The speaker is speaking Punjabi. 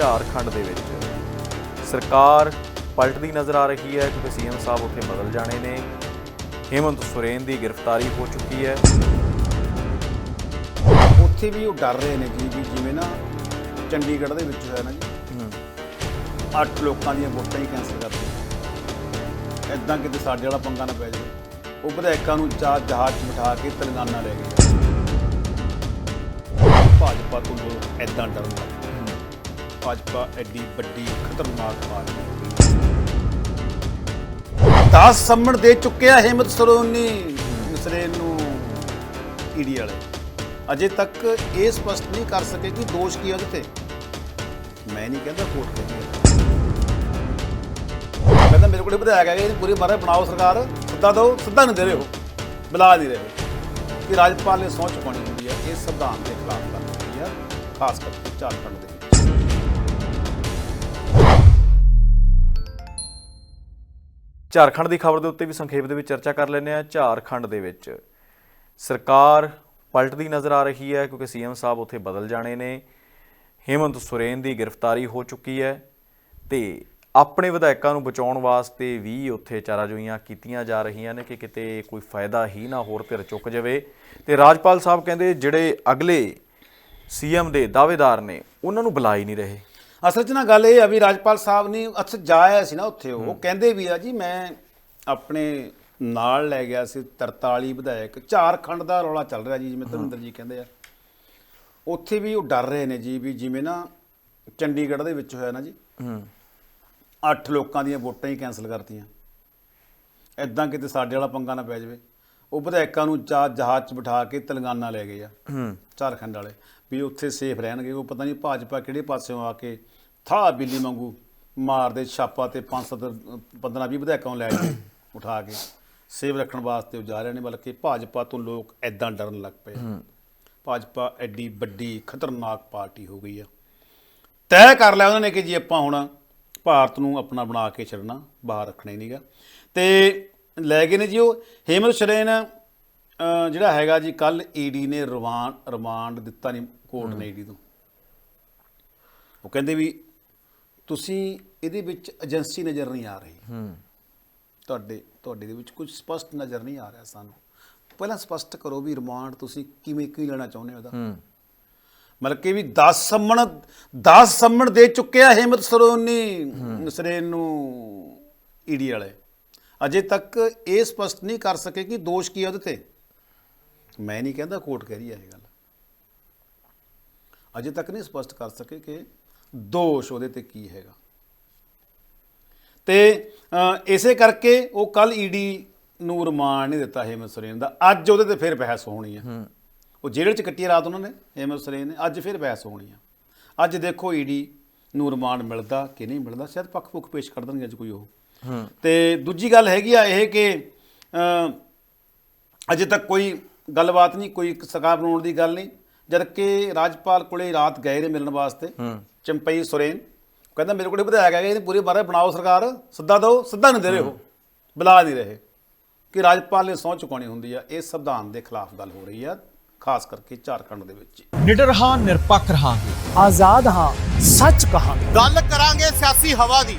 ਝਾਰਖੰਡ ਦੇ ਵਿੱਚ ਸਰਕਾਰ ਪਲਟਦੀ ਨਜ਼ਰ ਆ ਰਹੀ ਹੈ ਕਿਉਂਕਿ ਸੀਐਮ ਸਾਹਿਬ ਉੱਥੇ ਬਦਲ ਜਾਣੇ ਨੇ। ਹੇਮੰਤ ਸੋਰੇਨ ਦੀ ਗ੍ਰਿਫਤਾਰੀ ਹੋ ਚੁੱਕੀ ਹੈ। ਉੱਥੇ ਵੀ ਉਹ ਡਰ ਰਹੇ ਨੇ ਜੀ ਵੀ ਜਿਵੇਂ ਨਾ ਚੰਡੀਗੜ੍ਹ ਦੇ ਵਿੱਚ ਹੋਇਆ ਨਾ ਜੀ। ਅੱਠ ਲੋਕਾਂ ਦੀਆਂ ਵੋਟਾਂ ਹੀ ਕੈਂਸਲ ਕਰਤੀਆਂ ਐਦਾਂ ਕਿਤੇ ਸਾਡੇ ਵਾਲਾ ਪੰਗਾ ਨਾ ਪੈ ਜਾਵੇ। ਉਹ ਵਿਧਾਇਕਾਂ ਨੂੰ ਚਾਹ ਜਹਾਜ਼ 'ਚ ਬਿਠਾ ਕੇ ਤੇਲੰਗਾਨਾ ਲੈ ਗਏ। ਭਾਜਪਾ ਤੋਂ ਲੋਕ ਐਦਾਂ ਡਰਨ ਲੱਗ ਭਾਜਪਾ ਐਡੀ ਵੱਡੀ ਖਤਰਨਾਕ ਪਾਰਟੀ ਹੋ। ਗਈ 10 ਸੰਮਣ ਦੇ ਚੁੱਕਿਆ ਹਿੰਮਤ ਸਰੋਨੀ ਮਿਸਰੇ ਨੂੰ ਈਡੀ ਵਾਲੇ। ਅਜੇ ਤੱਕ ਇਹ ਸਪਸ਼ਟ ਨਹੀਂ ਕਰ ਸਕੇ ਕਿ ਦੋਸ਼ ਕੀ ਹੈ ਉਹਦੇ ਤੇ। ਮੈਂ ਨਹੀਂ ਕਹਿੰਦਾ ਕੋਰਟ ਕਹਿੰਦੀ ਕਹਿੰਦਾ ਮੇਰੇ ਕੋਲ ਵਿਧਾਇਕ ਹੈਗੇ ਇਹਦੀ ਪੂਰੀ ਮਾਰੇ ਬਣਾਓ ਸਰਕਾਰ। ਸਿੱਧਾ ਦਿਓ ਸਿੱਧਾ ਨਹੀਂ ਦੇ ਰਹੇ ਹੋ ਬੁਲਾ ਨਹੀਂ ਰਹੇ। ਕਿ ਰਾਜਪਾਲ ਨੇ ਸਹੁੰ ਚੁਕਾਉਣੀ ਹੁੰਦੀ ਹੈ, ਇਹ ਸੰਵਿਧਾਨ ਦੇ ਖਿਲਾਫ ਗੱਲ ਹੁੰਦੀ ਹੈ, ਖਾਸ ਕਰਕੇ ਝਾਰਖੰਡ ਦੇ। ਝਾਰਖੰਡ ਦੀ ਖਬਰ ਦੇ ਉੱਤੇ ਵੀ ਸੰਖੇਪ ਦੇ ਵਿੱਚ ਚਰਚਾ ਕਰ ਲੈਂਦੇ ਆ ਝਾਰਖੰਡ ਦੇ ਵਿੱਚ। ਸਰਕਾਰ ਪਲਟਦੀ ਨਜ਼ਰ ਆ ਰਹੀ ਹੈ ਕਿਉਂਕਿ ਸੀਐਮ ਸਾਹਿਬ ਉੱਥੇ ਬਦਲ ਜਾਣੇ ਨੇ। ਹੇਮੰਤ ਸੁਰੇਨ ਦੀ ਗ੍ਰਿਫਤਾਰੀ ਹੋ ਚੁੱਕੀ ਹੈ ਤੇ ਆਪਣੇ ਵਿਧਾਇਕਾਂ ਨੂੰ ਬਚਾਉਣ ਵਾਸਤੇ ਵੀ ਉੱਥੇ ਚਾਰਾਜੋਈਆਂ ਕੀਤੀਆਂ ਜਾ ਰਹੀਆਂ ਨੇ ਕਿ ਕਿਤੇ ਕੋਈ ਫਾਇਦਾ ਹੀ ਨਾ ਹੋਰ ਧਿਰ ਚੁੱਕ ਜਾਵੇ। ਤੇ ਰਾਜਪਾਲ ਸਾਹਿਬ ਕਹਿੰਦੇ ਜਿਹੜੇ ਅਗਲੇ ਸੀਐਮ ਦੇ ਦਾਅਵੇਦਾਰ ਨੇ, ਉਹਨਾਂ ਨੂੰ ਬੁਲਾ ਹੀ ਨਹੀਂ ਰਹੇ। ਅਸਲ 'ਚ ਨਾ ਗੱਲ ਇਹ ਆ ਵੀ ਰਾਜਪਾਲ ਸਾਹਿਬ ਨੇ ਅਕਸਰ ਜਾਇਆ ਸੀ ਨਾ ਉੱਥੇ ਉਹ ਕਹਿੰਦੇ ਵੀ ਆ ਜੀ ਮੈਂ ਆਪਣੇ ਨਾਲ ਲੈ ਗਿਆ ਸੀ 43 ਵਿਧਾਇਕ ਝਾਰਖੰਡ ਦਾ ਰੌਲਾ ਚੱਲ ਰਿਹਾ ਜੀ ਜਿਵੇਂ ਧਰਮਿੰਦਰ ਜੀ ਕਹਿੰਦੇ ਆ। ਉੱਥੇ ਵੀ ਉਹ ਡਰ ਰਹੇ ਨੇ ਜੀ ਵੀ ਜਿਵੇਂ ਨਾ ਚੰਡੀਗੜ੍ਹ ਦੇ ਵਿੱਚ ਹੋਇਆ ਨਾ ਜੀ। ਹੂੰ। ਅੱਠ ਲੋਕਾਂ ਦੀਆਂ ਵੋਟਾਂ ਹੀ ਕੈਂਸਲ ਕਰਤੀਆਂ। ਐਦਾਂ ਕਿਤੇ ਸਾਡੇ ਵਾਲਾ ਪੰਗਾ ਨਾ ਪੈ ਜਾਵੇ। ਉਹ ਵਿਧਾਇਕਾਂ ਨੂੰ ਜਹਾਜ਼ 'ਚ ਬਿਠਾ ਕੇ ਤੇਲੰਗਾਨਾ ਲੈ ਗਏ ਆ। ਹੂੰ। ਝਾਰਖੰਡ ਵਾਲੇ। ਵੀ ਉੱਥੇ ਸੇਫ ਰਹਿਣਗੇ, ਉਹ ਪਤਾ ਨਹੀਂ ਭਾਜਪਾ ਕਿਹੜੇ ਪਾਸਿਓਂ ਆ ਕੇ ਥਾ ਬਿੱਲੀ ਵਾਂਗੂ ਮਾਰਦੇ ਛਾਪਾ ਤੇ 5-7 15 20 ਵਿਧਾਇਕਾਂ ਲੈ ਕੇ ਉਠਾ ਕੇ ਸੇਵ ਰੱਖਣ ਵਾਸਤੇ ਉਹ ਜਾ ਰਹੇ ਨੇ, ਬਲਕਿ ਭਾਜਪਾ ਤੋਂ ਲੋਕ ਐਦਾਂ ਡਰਨ ਲੱਗ ਪਏ ਭਾਜਪਾ ਐਡੀ ਵੱਡੀ ਖਤਰਨਾਕ ਪਾਰਟੀ ਹੋ ਗਈ ਆ। ਤੈਅ ਕਰ ਲਿਆ ਉਹਨਾਂ ਨੇ ਕਿ ਜੀ ਆਪਾਂ ਹੁਣ ਭਾਰਤ ਨੂੰ ਆਪਣਾ ਬਣਾ ਕੇ ਛੱਡਣਾ, ਬਾਹਰ ਰੱਖਣਾ ਹੀ ਨਹੀਂਗਾ ਤੇ ਲੈ ਗਏ ਨੇ ਜੀ ਉਹ ਹੇਮੰਤ ਸ਼ਰੇਨ ਜਿਹੜਾ ਹੈਗਾ ਜੀ ਕੱਲ ਈਡੀ ਨੇ ਰਿਮਾਂਡ ਰਿਮਾਂਡ ਦਿੱਤਾ ਨਹੀਂ ਕੋਰਟ ਨੇ ਈਡੀ ਤੋਂ। ਉਹ ਕਹਿੰਦੇ ਵੀ ਤੁਸੀਂ ਇਹਦੇ ਵਿੱਚ ਏਜੰਸੀ ਨਜ਼ਰ ਨਹੀਂ ਆ ਰਹੀ। ਹੂੰ। ਤੁਹਾਡੇ ਤੁਹਾਡੇ ਦੇ ਵਿੱਚ ਕੁਝ ਸਪਸ਼ਟ ਨਜ਼ਰ ਨਹੀਂ ਆ ਰਿਹਾ ਸਾਨੂੰ। ਪਹਿਲਾਂ ਸਪਸ਼ਟ ਕਰੋ ਵੀ ਰਿਮਾਂਡ ਤੁਸੀਂ ਕਿਵੇਂ ਕੀ ਲੈਣਾ ਚਾਹੁੰਦੇ ਹੋ ਉਹਦਾ ਹੂੰ। ਮਤਲਬ ਕਿ ਵੀ 10 ਸੰਮਣ 10 ਸੰਮਣ ਦੇ ਚੁੱਕਿਆ ਹਿੰਮਤ ਸਰੋਨੀ ਮਿਸਰੇ ਨੂੰ ਈਡੀ ਵਾਲੇ। ਅਜੇ ਤੱਕ ਇਹ ਸਪਸ਼ਟ ਨਹੀਂ ਕਰ ਸਕੇ ਕਿ ਦੋਸ਼ ਕੀ ਹੈ ਉਹਦੇ ਤੇ। ਮੈਂ ਨਹੀਂ ਕਹਿੰਦਾ ਕੋਰਟ ਕਹਿ ਰਹੀ ਹੈ ਇਹ ਗੱਲ। ਅਜੇ ਤੱਕ ਨਹੀਂ ਸਪਸ਼ਟ ਕਰ ਸਕੇ ਕਿ ਦੋਸ਼ ਉਹਦੇ ਤੇ ਕੀ ਹੈਗਾ। ਤੇ ਇਸੇ ਕਰਕੇ ਉਹ ਕੱਲ ਈਡੀ ਨੂੰ ਰਿਮਾਂਡ ਨਹੀਂ ਦਿੱਤਾ ਹੇਮੰਤ ਸਰੇਨ ਦਾ। ਅੱਜ ਉਹਦੇ ਤੇ ਫਿਰ ਬਹਿਸ ਹੋਣੀ ਹੈ। ਉਹ ਜੇਲ੍ਹ 'ਚ ਕੱਟੀ ਰਾਤ ਉਹਨਾਂ ਨੇ ਹੇਮੰਤ ਸਰੇਨ ਨੇ। ਅੱਜ ਫਿਰ ਬਹਿਸ ਹੋਣੀ ਆ। ਅੱਜ ਦੇਖੋ ਈਡੀ ਨੂੰ ਰਿਮਾਂਡ ਮਿਲਦਾ ਕਿ ਨਹੀਂ ਮਿਲਦਾ ਸ਼ਾਇਦ ਪੱਖ ਪੁੱਖ ਪੇਸ਼ ਕਰ ਦੇਣਗੇ ਅੱਜ ਕੋਈ ਉਹ। ਤੇ ਦੂਜੀ ਗੱਲ ਹੈਗੀ ਆ ਇਹ ਕਿ ਅ, ਅਜੇ ਤੱਕ ਕੋਈ ਗੱਲਬਾਤ ਨਹੀਂ ਕੋਈ ਸਰਕਾਰ ਬਣਾਉਣ ਦੀ ਗੱਲ ਨਹੀਂ। ਜਦ ਕਿ ਰਾਜਪਾਲ ਕੋਲੇ ਰਾਤ ਗਏ ਨੇ ਮਿਲਣ ਵਾਸਤੇ। ਚੰਪਈ ਸੁਰੇਨ ਕਹਿੰਦਾ ਮੇਰੇ ਕੋਲੇ ਵਿਧਾਇਕ ਹੈਗੇ ਇਹਦੀ ਪੂਰੀ ਮਾਰੇ ਬਣਾਓ ਸਰਕਾਰ। ਸਿੱਧਾ ਦਿਓ ਸਿੱਧਾ ਨਹੀਂ ਦੇ ਰਹੇ ਹੋ ਬੁਲਾ ਨਹੀਂ ਰਹੇ। ਕਿ ਰਾਜਪਾਲ ਨੇ ਸਹੁੰ ਚੁਕਾਉਣੀ ਹੁੰਦੀ ਆ ਇਹ ਸੰਵਿਧਾਨ ਦੇ ਖਿਲਾਫ ਗੱਲ ਹੋ ਰਹੀ ਆ ਖਾਸ ਕਰਕੇ ਝਾਰਖੰਡ ਦੇ ਵਿੱਚ। ਨਿਡਰ ਹਾਂ ਨਿਰਪੱਖ ਰਹਾਂਗੇ। ਆਜ਼ਾਦ ਹਾਂ ਸੱਚ ਕਹਾਂਗੇ। ਗੱਲ ਕਰਾਂਗੇ ਸਿਆਸੀ ਹਵਾ ਦੀ।